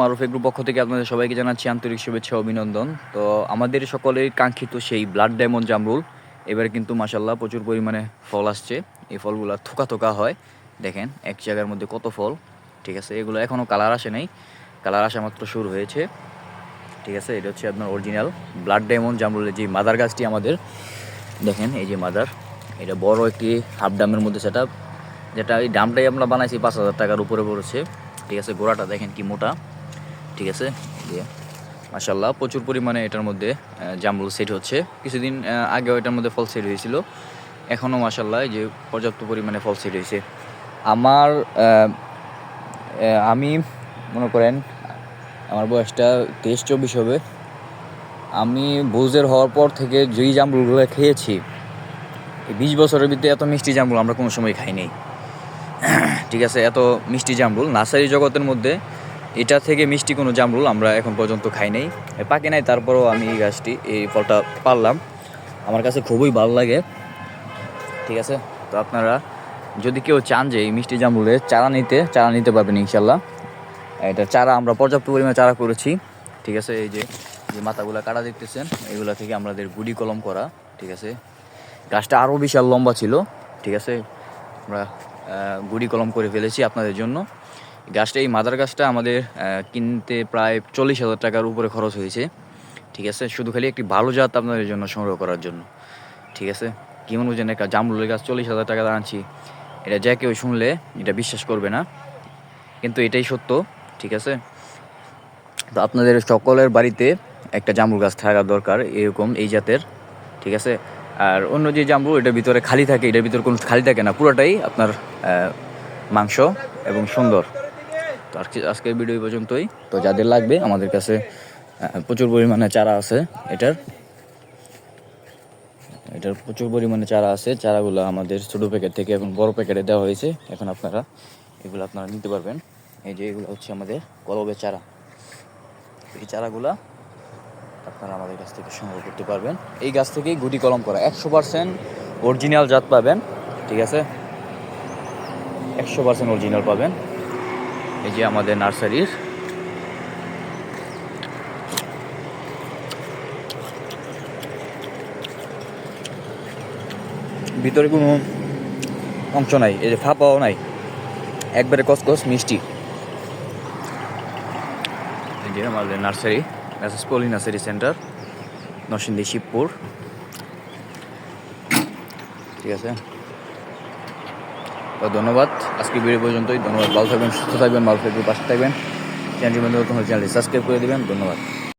মারুফ এগ্রুপ পক্ষ থেকে আপনাদের সবাইকে জানাচ্ছি আন্তরিক শুভেচ্ছা অভিনন্দন। তো আমাদের সকলের কাঙ্ক্ষিত সেই ব্লাড ডায়মন্ড জামরুল। এবারে কিন্তু মাসাল্লাহ প্রচুর পরিমাণে ফল আসছে। এই ফলগুলো থোকা থোকা হয়। দেখেন, এক জায়গার মধ্যে কত ফল। ঠিক আছে, এগুলো এখনও কালার আসে নাই। কালার আসা মাত্র শুরু হয়েছে। ঠিক আছে, এটা হচ্ছে আপনার অরিজিনাল ব্লাড ডায়মন্ড জামরুলের যে মাদার গাছটি আমাদের। দেখেন, এই যে মাদার। এটা বড় একটি হাফ ডামের মধ্যে সেটা যেটা এই ডামটাই আমরা বানাইছি পাঁচ হাজার টাকার উপরে পড়েছে। ঠিক আছে, গোড়াটা দেখেন কি মোটা। ঠিক আছে? দিয়ে মাসাল্লাহ প্রচুর পরিমাণে এটার মধ্যে জামরুল সেট হচ্ছে। কিছুদিন আগেও এটার মধ্যে ফল সেট হয়েছিল। এখনও মাসাল্লাহ যে পর্যাপ্ত পরিমাণে ফল সেট হয়েছে। আমার আমি মনে করেন, আমার বয়সটা তেইশ চব্বিশ হবে। আমি বুঝের হওয়ার পর থেকে যেই জামরুলগুলো খেয়েছি বিশ বছরের ভিতরে এত মিষ্টি জামরুল আমরা কোনো সময় খাই নাই ঠিক আছে? এত মিষ্টি জামরুল নার্সারি জগতের মধ্যে এটা থেকে মিষ্টি কোনো জামরুল আমরা এখন পর্যন্ত খাই নাই। পাকে নাই, তারপরেও আমি এই গাছটি, এই ফলটা পারলাম। আমার কাছে খুবই ভালো লাগে। ঠিক আছে? তো আপনারা যদি কেউ চান যে এই মিষ্টি জামরুলের চারা নিতে চারা নিতে পারবেন ইনশাল্লাহ এটা চারা আমরা পর্যাপ্ত পরিমাণে চারা করেছি। ঠিক আছে? এই যে যে মাথাগুলো কাটা দেখতেছেন, এগুলা থেকে আমাদের গুড়ি কলম করা। ঠিক আছে? গাছটা আরও বিশাল লম্বা ছিল। ঠিক আছে? আমরা গুড়ি কলম করে ফেলেছি আপনাদের জন্য। গাছটা, এই মাদার গাছটা আমাদের কিনতে প্রায় চল্লিশ হাজার টাকার উপরে খরচ হয়েছে। ঠিক আছে? শুধু খালি একটি ভালো জাত আপনাদের জন্য সংগ্রহ করার জন্য। ঠিক আছে? কেমন বুঝেন? একটা জামরুলের গাছ চল্লিশ হাজার টাকা আনছি এটা যা কেউ শুনলে এটা বিশ্বাস করবে না। কিন্তু এটাই সত্য। ঠিক আছে? তো আপনাদের সকলের বাড়িতে একটা জামরুল গাছ থাকা দরকার, এরকম, এই জাতের। ঠিক আছে? আর অন্য যে জামরুল, এটার ভিতরে খালি থাকে, এটার ভিতরে কোনো খালি থাকে না। পুরোটাই আপনার মাংস এবং সুন্দর। তো আজকে আজকের ভিডিও এই পর্যন্তই। তো যাদের লাগবে, আমাদের কাছে প্রচুর পরিমাণে চারা আছে এটার। এটার প্রচুর পরিমাণে চারা আছে। চারাগুলো আমাদের ছোটো প্যাকেট থেকে এখন বড় প্যাকেটে দেওয়া হয়েছে। এখন আপনারা এগুলো আপনারা নিতে পারবেন। এই যে এগুলো হচ্ছে আমাদের কলবের চারা। এই চারাগুলা আপনারা আমাদের কাছ থেকে সংগ্রহ করতে পারবেন। এই গাছ থেকেই গুটি কলম করা। একশো পার্সেন্ট অরিজিনাল জাত পাবেন, ঠিক আছে? একশো পার্সেন্ট অরিজিনাল পাবেন। এই যে আমাদের নার্সারির। ভিতরে কোনো অংশ নাই, এই যে ফাঁপাও নাই। একবারে কসকস মিষ্টি। এই যে আমাদের nursery message Poli nursery centre, Narsingdi, Shibpur. ঠিক আছে? তো ধন্যবাদ। আজকে ভিডিও পর্যন্তই। ধন্যবাদ। ভালো থাকবেন, সুস্থ থাকবেন ভালো থাকবেন পাশে থাকবেন। চ্যানেলটি বন্ধু চ্যানেলটি সাবস্ক্রাইব করে দেবেন। ধন্যবাদ।